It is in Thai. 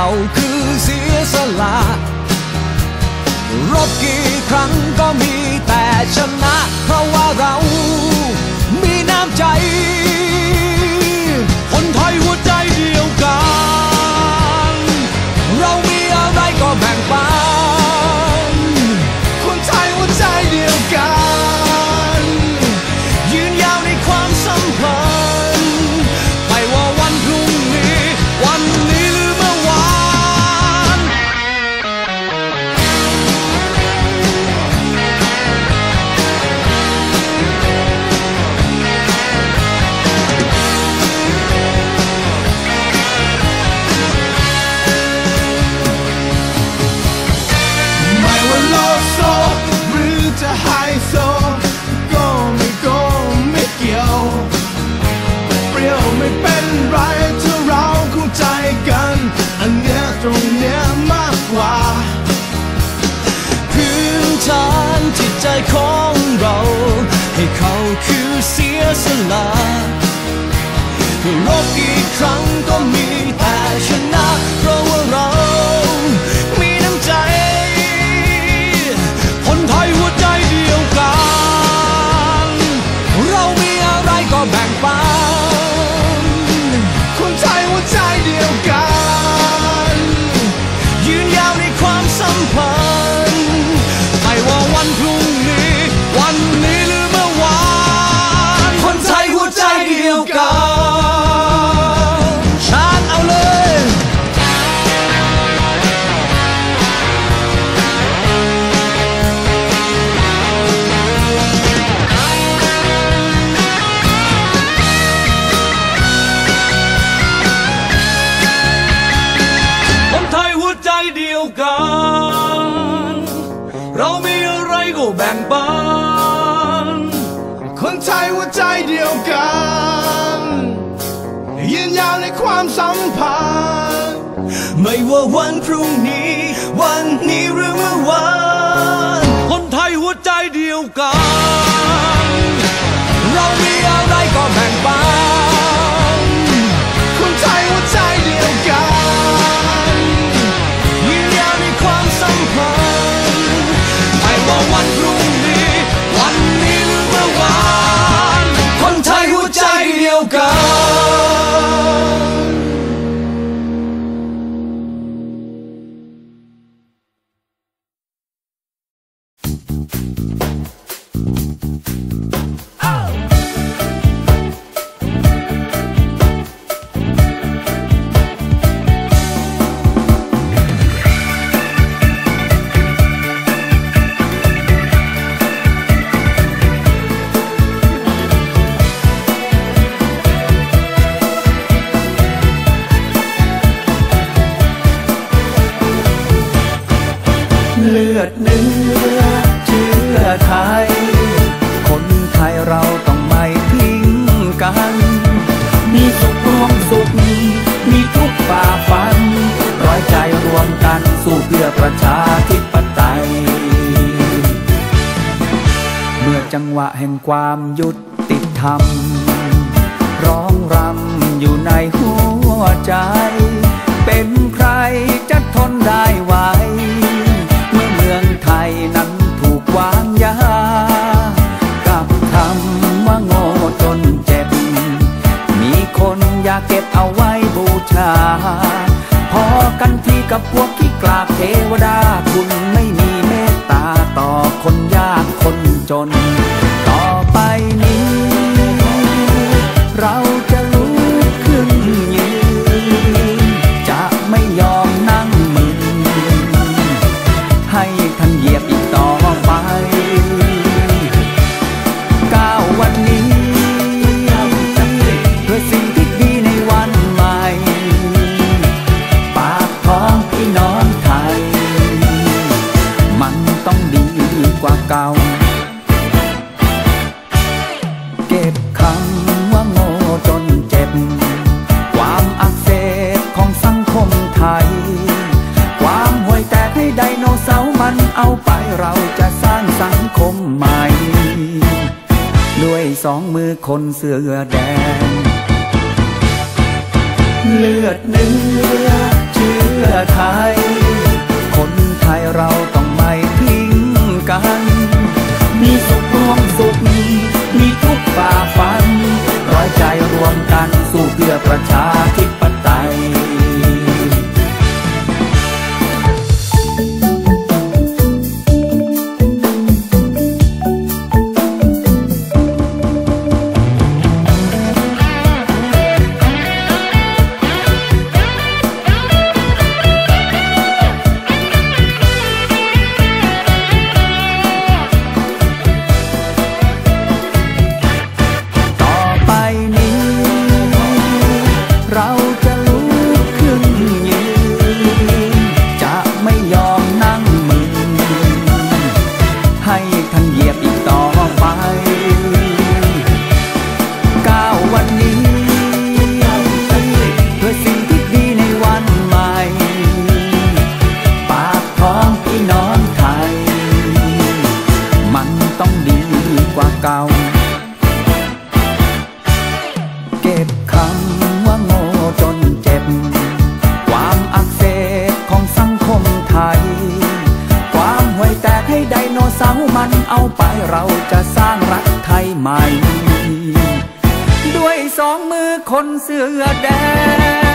เขาคือเสียสละ รบกี่ครั้งก็มีแต่ชนะเพราะ ของเรา ให้เขาคือเสียสละรบกี่ครั้งก็มีแต่ชนะเพราะ กัน เรามีอะไรก็แบ่งปัน คนไทยหัวใจเดียวกัน ยืนยาวในความสัมพันธ์ ไม่ว่าวันพรุ่งนี้ วันนี้หรือเมื่อวาน คนไทยหัวใจเดียวกัน เรามีอะไรก็แบ่งปัน คนไทยหัวใจเดียว ดเนื้อเชื้อไทย คนไทยเราต้องไม่ทิ้งกัน มีสุขร่วมสุข มีทุกฝ่าฟัน ร้อยใจรวมกันสู้เพื่อประชาธิปไตย เมื่อจังหวะแห่งความยุติธรรม ร้องรำอยู่ในหัวใจ กับพวกที่กราบเทวดา คุณไม่มีเมตตาต่อคนยากคนจน คนเสื้อแดง เลือดเนื้อเชื้อไทย เก่า เก็บคำว่าโง่จนเจ็บ ความอักเสบของสังคมไทย ความห่วยแตกให้ไดโนเสาร์มันเอาไปเราจะสร้างรัฐไทยใหม่ ด้วยสองมือคนเสื้อแดง